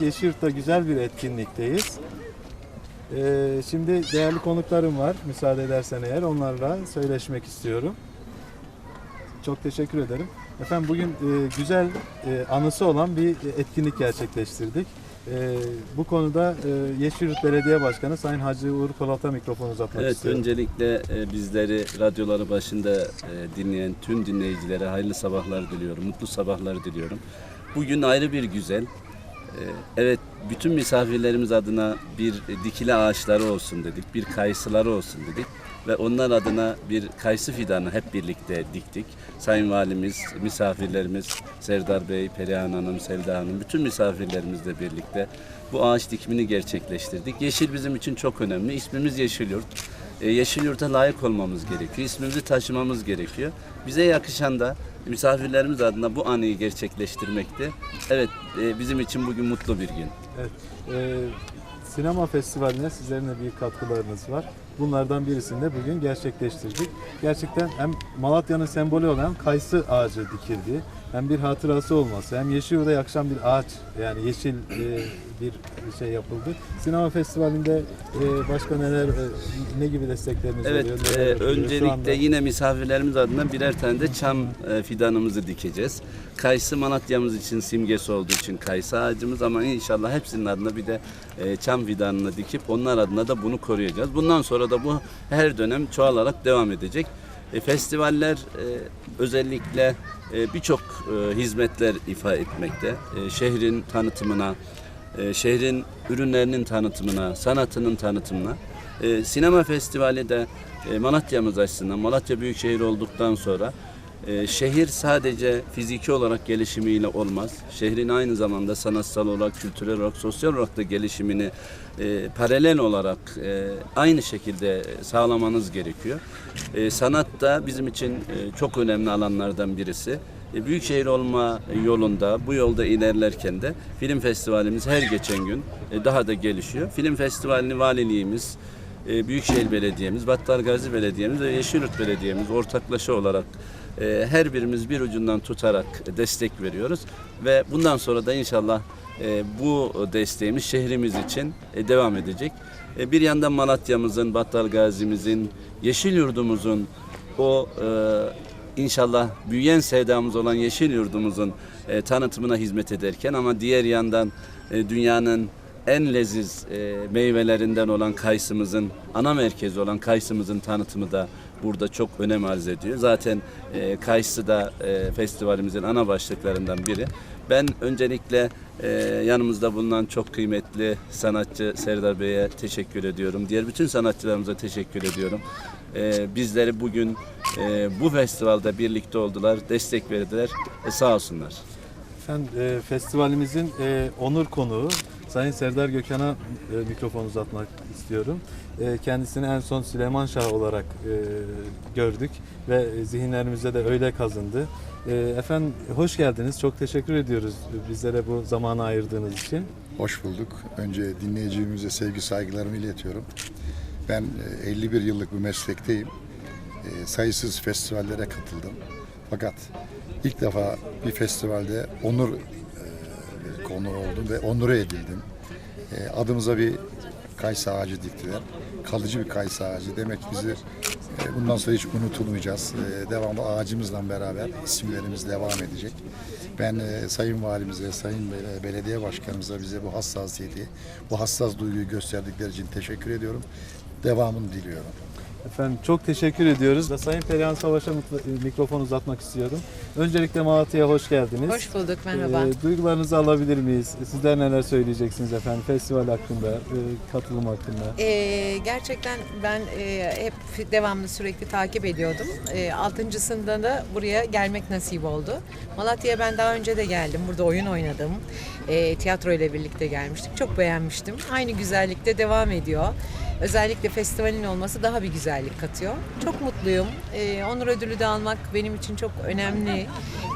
Yeşilyurt'ta güzel bir etkinlikteyiz. Ee, şimdi değerli konuklarım var. Müsaade edersen eğer onlarla söyleşmek istiyorum. Çok teşekkür ederim. Efendim bugün e, güzel e, anısı olan bir etkinlik gerçekleştirdik. E, bu konuda e, Yeşilyurt Belediye Başkanı Sayın Hacı Uğur Polat'a mikrofonu uzatmak Evet, istiyorum. öncelikle e, bizleri radyoları başında e, dinleyen tüm dinleyicilere hayırlı sabahlar diliyorum, mutlu sabahlar diliyorum. Bugün ayrı bir güzel. E, Evet, bütün misafirlerimiz adına bir dikili ağaçları olsun dedik, bir kayısıları olsun dedik ve onlar adına bir kayısı fidanı hep birlikte diktik. Sayın Valimiz, misafirlerimiz, Serdar Bey, Perihan Hanım, Selda Hanım, bütün misafirlerimizle birlikte bu ağaç dikimini gerçekleştirdik. Yeşil bizim için çok önemli. İsmimiz Yeşilyurt. E, Yeşilyurt'a layık olmamız gerekiyor. İsmimizi taşımamız gerekiyor. Bize yakışan da misafirlerimiz adına bu anıyı gerçekleştirmekti. Evet, e, bizim için bugün mutlu bir gün. Evet. Ee, sinema festivaline sizlerin de büyük katkılarınız var. Bunlardan birisini de bugün gerçekleştirdik. Gerçekten hem Malatya'nın sembolü olan kayısı ağacı dikildi. Hem bir hatırası olması, hem Yeşilyurt'a yakışan bir ağaç, yani yeşil e, bir şey yapıldı. Sinema festivalinde e, başka neler, e, ne gibi destekleriniz Evet, oluyor? e, şu öncelikle anda? yine misafirlerimiz adına birer tane de çam e, fidanımızı dikeceğiz. Kayısı Malatya'mız için simgesi olduğu için kayısı ağacımız ama inşallah hepsinin adına bir de e, çam fidanını dikip onlar adına da bunu koruyacağız. Bundan sonra da bu her dönem çoğalarak devam edecek. E, festivaller e, özellikle e, birçok e, hizmetler ifa etmekte. E, şehrin tanıtımına, e, şehrin ürünlerinin tanıtımına, sanatının tanıtımına. E, sinema festivali de e, Malatya'mız açısından, Malatya Büyükşehir olduktan sonra e, şehir sadece fiziki olarak gelişimiyle olmaz. Şehrin aynı zamanda sanatsal olarak, kültürel olarak, sosyal olarak da gelişimini e, paralel olarak e, aynı şekilde sağlamanız gerekiyor. E, sanat da bizim için e, çok önemli alanlardan birisi. E, Büyükşehir olma yolunda, bu yolda ilerlerken de film festivalimiz her geçen gün e, daha da gelişiyor. Film festivalini valiliğimiz, e, Büyükşehir Belediye'miz, Battal Gazi Belediye'miz ve Yeşilyurt Belediye'miz ortaklaşa olarak e, her birimiz bir ucundan tutarak destek veriyoruz ve bundan sonra da inşallah e, bu desteğimiz şehrimiz için e, devam edecek. E, Bir yandan Malatya'mızın, Battal Gazi'mizin, Yeşilyurt'umuzun o e, inşallah büyüyen sevdamız olan yeşil yurdumuzun e, tanıtımına hizmet ederken ama diğer yandan e, dünyanın en leziz e, meyvelerinden olan kayısımızın ana merkezi olan kayısımızın tanıtımı da burada çok önem arz ediyor. Zaten e, kayısı da e, festivalimizin ana başlıklarından biri. Ben öncelikle e, yanımızda bulunan çok kıymetli sanatçı Serdar Bey'e teşekkür ediyorum. Diğer bütün sanatçılarımıza teşekkür ediyorum. E, bizleri bugün e, bu festivalde birlikte oldular, destek verdiler. E, sağ olsunlar. Efendim e, festivalimizin e, onur konuğu Sayın Serdar Gökhan'a e, mikrofon uzatmak istiyorum. E, kendisini en son Süleyman Şah olarak e, gördük ve zihinlerimizde de öyle kazındı. E, efendim hoş geldiniz. Çok teşekkür ediyoruz bizlere bu zamanı ayırdığınız için. Hoş bulduk. Önce dinleyicilerimize sevgi saygılarımı iletiyorum. Ben e, 51 yıllık bir meslekteyim. E, Sayısız festivallere katıldım. Fakat ilk defa bir festivalde onur konu oldum ve onure edildim. E, Adımıza bir kayısı ağacı diktiler. Kalıcı bir kayısı ağacı. Demek bizi e, bundan sonra hiç unutulmayacağız. E, Devamlı ağacımızla beraber isimlerimiz devam edecek. Ben e, Sayın Valimize, Sayın Bel- Belediye Başkanımıza bize bu hassasiyeti, bu hassas duyguyu gösterdikleri için teşekkür ediyorum. Devamını diliyorum. Efendim çok teşekkür ediyoruz. Sayın Perihan Savaş'a mutlu- mikrofon uzatmak istiyorum. Öncelikle Malatya'ya hoş geldiniz. Hoş bulduk, merhaba. Ee, duygularınızı alabilir miyiz? Sizler neler söyleyeceksiniz efendim festival hakkında, e, katılım hakkında? Ee, gerçekten ben e, hep devamlı sürekli takip ediyordum. E, altıncısında da buraya gelmek nasip oldu. Malatya'ya ben daha önce de geldim. Burada oyun oynadım. E, tiyatro ile birlikte gelmiştik. Çok beğenmiştim. Aynı güzellikte devam ediyor. Özellikle festivalin olması daha bir güzellik katıyor. Çok mutluyum. Ee, onur ödülü de almak benim için çok önemli,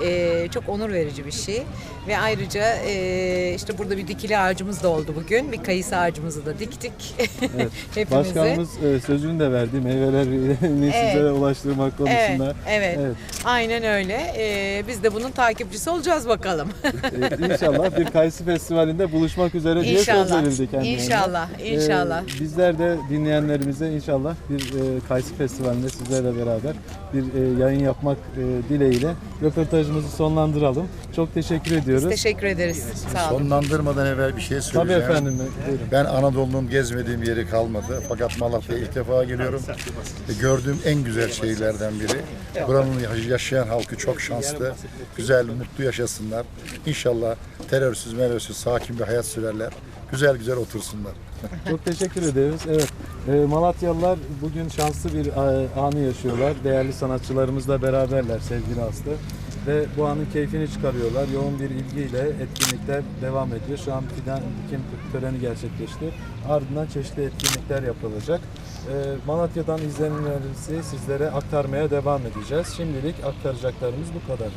ee, çok onur verici bir şey. Ve ayrıca ee, işte burada bir dikili ağacımız da oldu bugün. Bir kayısı ağacımızı da diktik. Evet. Hepimize. Başkanımız e, sözünü de verdi. Meyvelerini Evet. sizlere ulaştırmak Evet, konusunda. evet, Evet. Aynen öyle. Ee, biz de bunun takipçisi olacağız bakalım. E, İnşallah bir Kayısı Festivalinde buluşmak üzere diye söz verildi kendilerine. inşallah, inşallah. E, bizler de dinleyenlerimize inşallah bir e, Kayısı Festivali'nde sizlerle beraber bir e, yayın yapmak e, dileğiyle röportajımızı sonlandıralım. Çok teşekkür ediyoruz. Teşekkür ederiz. Sağ olun. Sonlandırmadan evvel bir şey Tabii söyleyeceğim. efendim. Buyurun. Ben Anadolu'nun gezmediğim yeri kalmadı. Fakat Malatya'ya ilk defa geliyorum. Ve gördüğüm en güzel şeylerden biri. Buranın yaşayan halkı çok şanslı. Güzel, mutlu yaşasınlar. İnşallah terörsüz, merörsüz, sakin bir hayat sürerler. Güzel güzel otursunlar. Çok teşekkür ederiz. Evet, e, Malatyalılar bugün şanslı bir e, anı yaşıyorlar. Değerli sanatçılarımızla beraberler sevgili Aslı. Ve bu anın keyfini çıkarıyorlar. Yoğun bir ilgiyle etkinlikler devam ediyor. Şu an fidan dikim töreni gerçekleşti. Ardından çeşitli etkinlikler yapılacak. E, Malatya'dan izlenimlerimizi sizlere aktarmaya devam edeceğiz. Şimdilik aktaracaklarımız bu kadar.